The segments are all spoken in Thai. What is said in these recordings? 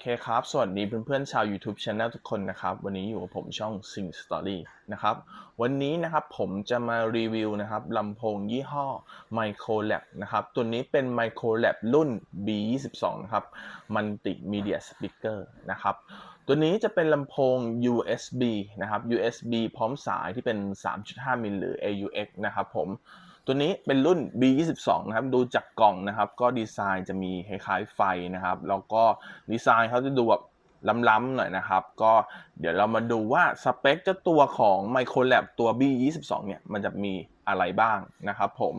เคครับ สวัสดีเพื่อนๆชาว YouTube Channel ทุกคนนะครับ วันนี้อยู่กับผมช่อง Sing Story นะครับ วันนี้นะครับผมจะมารีวิวนะครับลำโพงยี่ห้อ Microlab นะครับ ตัวนี้เป็น Microlab รุ่น B22 นะครับ Multimedia Speaker นะครับ ตัวนี้จะเป็นลำโพง USB นะครับ USB พร้อมสายที่เป็น 3.5 มิลหรือ AUX นะครับผมตัวนี้เป็นรุ่น B22 นะครับ ดูจากกล่องนะครับ ก็ดีไซน์จะมีคล้ายๆไฟนะครับ แล้วก็ดีไซน์เขาจะดูแบบล้ำๆหน่อยนะครับ ก็เดี๋ยวเรามาดูว่าสเปคเจ้าตัวของ Microlab ตัว B22 เนี่ย มันจะมีอะไรบ้างนะครับผม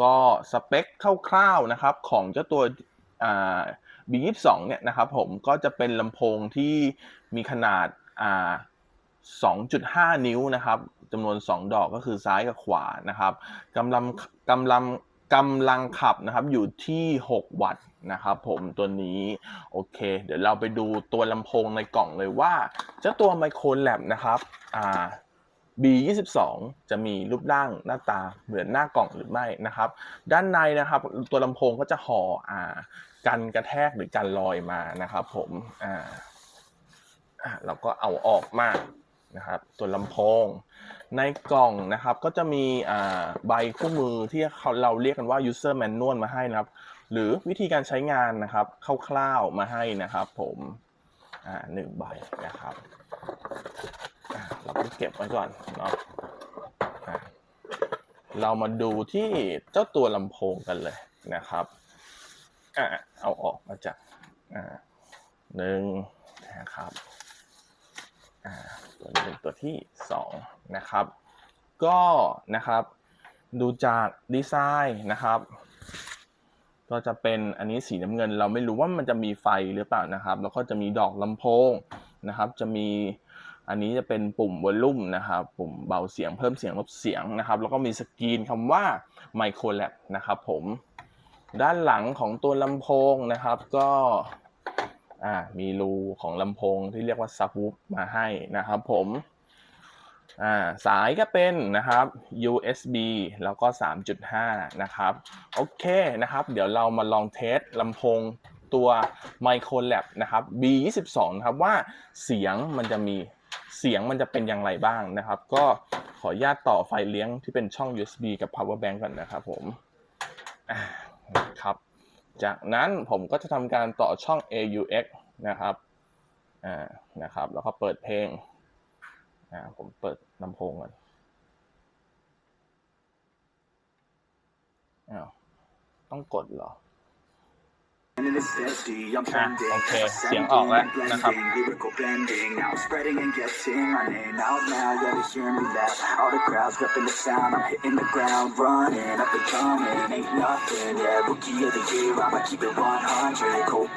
ก็สเปคคร่าวๆนะครับของเจ้าตัวอ่า B22 เนี่ยนะครับผมก็จะเป็นลำโพงที่มีขนาดอ่า2.5 นิ้วนะครับจำนวน 2 ดอกก็คือซ้ายกับขวานะครับกำลังกำลังกำลังขับนะครับอยู่ที่ 6 วัตต์นะครับผมตัวนี้โอเค เดี๋ยวเราไปดูตัวลำโพงในกล่องเลยว่าเจ้าตัว Microlab นะครับอ่า B22 จะมีรูปร่างหน้าตาเหมือนหน้ากล่องหรือไม่นะครับ ด้านในนะครับ ตัวลำโพงก็จะห่ออ่ากันกระแทกหรือกันลอยมานะครับผมอ่าอ่าเราก็เอาออกมานะครับตัวลำโพง ในกล่องนะครับก็จะมีอ่าใบคู่มือที่เขาเราเรียกกันว่า user manual มาให้นะครับ หรือวิธีการใช้งานนะครับคร่าวๆมาให้นะครับผมอ่าหนึ่งใบนะครับ เราก็เก็บไว้ก่อนเนาะเรามาดูที่เจ้าตัวลำโพงกันเลยนะครับอ่าเอาออกมาจากอ่าหนึ่งนะครับอ่าตัวนี้เป็นตัวที่สองนะครับ ก็นะครับ ดูจากดีไซน์นะครับ ก็จะเป็นอันนี้สีน้ำเงิน เราไม่รู้ว่ามันจะมีไฟหรือเปล่านะครับ แล้วก็จะมีดอกลำโพงนะครับ จะมี อันนี้จะเป็นปุ่มวอลลุ่มนะครับ ปุ่มเบาเสียงเพิ่มเสียงลดเสียงนะครับ แล้วก็มีสกรีนคำว่า Microlab นะครับผมด้านหลังของตัวลำโพงนะครับก็มีรูของลำโพงที่เรียกว่าซับวูฟมาให้นะครับผมาสายก็เป็นนะครับ USB แล้วก็ 3.5 นะครับ โอเคนะครับ เดี๋ยวเรามาลองเทสลำโพงตัว Microlab นะครับ B22 นะครับว่าเสียงมันจะมี เสียงมันจะเป็นอย่างไรบ้างนะครับ ก็ขออนุญาตต่อไฟเลี้ยงที่เป็นช่อง USB กับ power bank ก่อนนะครับผมนะครับจากนั้นผมก็จะทำการต่อช่อง AUX นะครับอ่านะครับ แล้วก็เปิดเพลงอ่าผมเปิดลำโพงก่อนอ้าวต้องกดเหรอ โอเค เสียงออกแล้วนะครับ Lyrical bending, now I'm spreading and getting my name out now. Yeah, they hear me loud. All the crowds repping the sound. I'm hitting the ground, running up and coming. Ain't nothing, yeah. Rookie of the year, I'ma keep it 100. Cold blooded.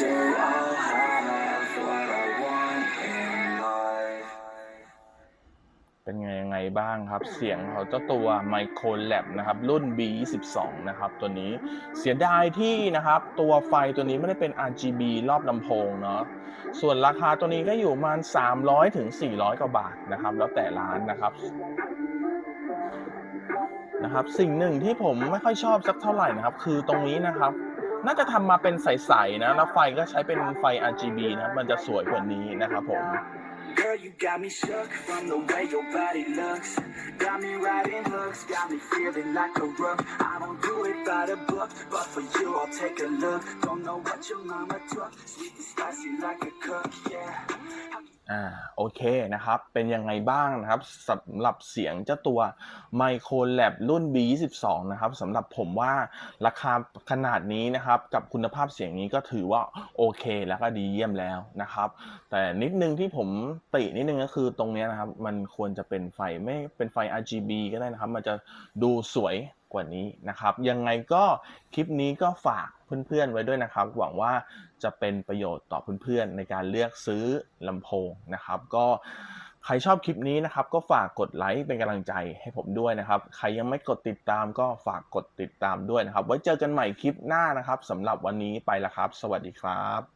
day I'll have what I want in life. เป็นไงยังไงบ้างครับ เสียงของเจ้าตัว Microlab นะครับ รุ่น B22 นะครับ ตัวนี้เสียดายที่นะครับ ตัวไฟตัวนี้ไม่ได้เป็น RGB รอบลำโพงเนาะส่วนราคาตัวนี้ก็อยู่ประมาณ 300ถึง400 กว่าบาทนะครับ แล้วแต่ร้านนะครับนะครับ สิ่งหนึ่งที่ผมไม่ค่อยชอบสักเท่าไหร่นะครับ คือตรงนี้นะครับ น่าจะทำมาเป็นใสๆนะ แล้วไฟก็ใช้เป็นไฟ RGB นะครับมันจะสวยกว่านี้นะครับผม Girl, you got me shook from the way your body looks. Got me riding hooks, got me feeling like a rook. I don't do it by the book, but for you I'll take a look. Don't know what your mama took, sweet and spicy like a cook, yeah. อ่าโอเคนะครับ เป็นยังไงบ้างนะครับสำหรับเสียงเจ้าตัว Microlab รุ่น B22 นะครับสำหรับผมว่าราคาขนาดนี้นะครับ กับคุณภาพเสียงนี้ก็ถือว่าโอเคแล้วก็ดีเยี่ยมแล้วนะครับ แต่นิดนึงที่ผมตินิดนึงก็คือตรงนี้นะครับ มันควรจะเป็นไฟไม่เป็นไฟ RGB ก็ได้นะครับ มันจะดูสวยกว่านี้นะครับ ยังไงก็คลิปนี้ก็ฝากเพื่อนๆไว้ด้วยนะครับ หวังว่าจะเป็นประโยชน์ต่อเพื่อนๆ ในการเลือกซื้อลำโพงนะครับ ก็ใครชอบคลิปนี้นะครับ ก็ฝากกดไลค์เป็นกำลังใจให้ผมด้วยนะครับ ใครยังไม่กดติดตามก็ฝากกดติดตามด้วยนะครับ ไว้เจอกันใหม่คลิปหน้านะครับสำหรับวันนี้ไปล้วครับ สวัสดีครับ